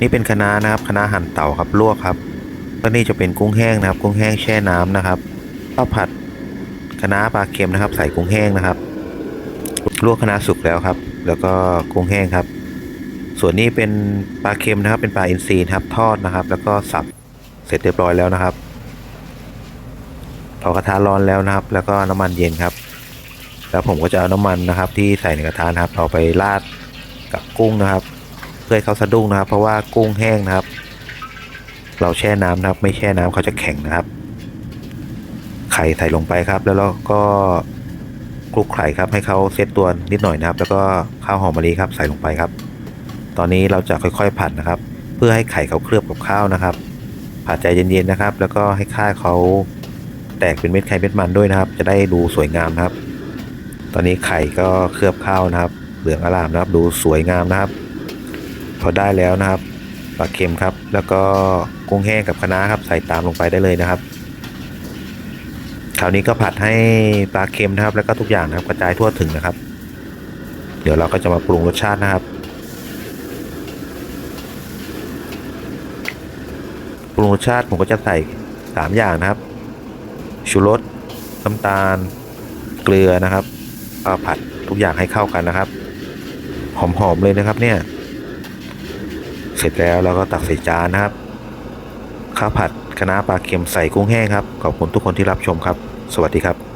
นี่เป็นคะน้านะครับคะน้าหั่นเต่าครับลวกครับก็นี่จะเป็นกุ้งแห้งนะครับ กุ้งแห้งแช่น้ำนะครับข้าวผัดคะน้าปลาเค็มนะครับ ใส่กุ้งแห้งนะครับลวกคะน้าสุกแล้วครับ แล้วก็กุ้งแห้งครับ ส่วนนี้เป็นปลาเค็มนะครับ เป็นปลาอินทรีครับทอดนะครับ แล้วก็สับเสร็จเรียบร้อยแล้วนะครับพอกระทะร้อนแล้วนะครับ แล้วก็น้ำมันเย็นครับ แล้วผมก็จะเอาน้ำมันนะครับ ที่ใส่ในกระทะนะครับเอาไปราดกับกุ้งนะครับ พื่อให้เขาสะดุ้งนะครับ เพราะว่ากุ้งแห้งนะครับ เราแช่น้ำนะครับ ไม่แช่น้ำเขาจะแข็งนะครับ ไข่ใส่ลงไปครับ แล้วเราก็คลุกไข่ครับ ให้เขาเซตตัวนิดหน่อยนะครับ แล้วก็ข้าวหอมมะลิครับใส่ลงไปครับ ตอนนี้เราจะค่อยๆผัดนะครับ เพื่อให้ไข่เขาเคลือบกับข้าวนะครับ ผัดใจเย็นๆนะครับ แล้วก็ให้ข้าวเขาแตกเป็นเม็ดไข่เม็ดมันด้วยนะครับ จะได้ดูสวยงามนะครับ ตอนนี้ไข่ก็เคลือบข้าวนะครับ เหลืองอร่ามนะครับ ดูสวยงามนะครับ พอได้แล้วนะครับปลาเค็มครับ แล้วก็กุ้งแห้งกับคะน้าครับใส่ตามลงไปได้เลยนะครับคราวนี้ก็ผัดให้ปลาเค็มนะครับ แล้วก็ทุกอย่างนะครับกระจายทั่วถึงนะครับ เดี๋ยวเราก็จะมาปรุงรสชาตินะครับ ปรุงรสชาติผมก็จะใส่สามอย่างนะครับชูรสน้ำตาลเกลือนะครับเอาผัดทุกอย่างให้เข้ากันนะครับ หอมๆเลยนะครับเนี่ย เสร็จแล้วเราก็ตักใส่จานนะครับ ข้าวผัดคะน้าปลาเค็มใส่กุ้งแห้งครับ ขอบคุณทุกคนที่รับชมครับ สวัสดีครับ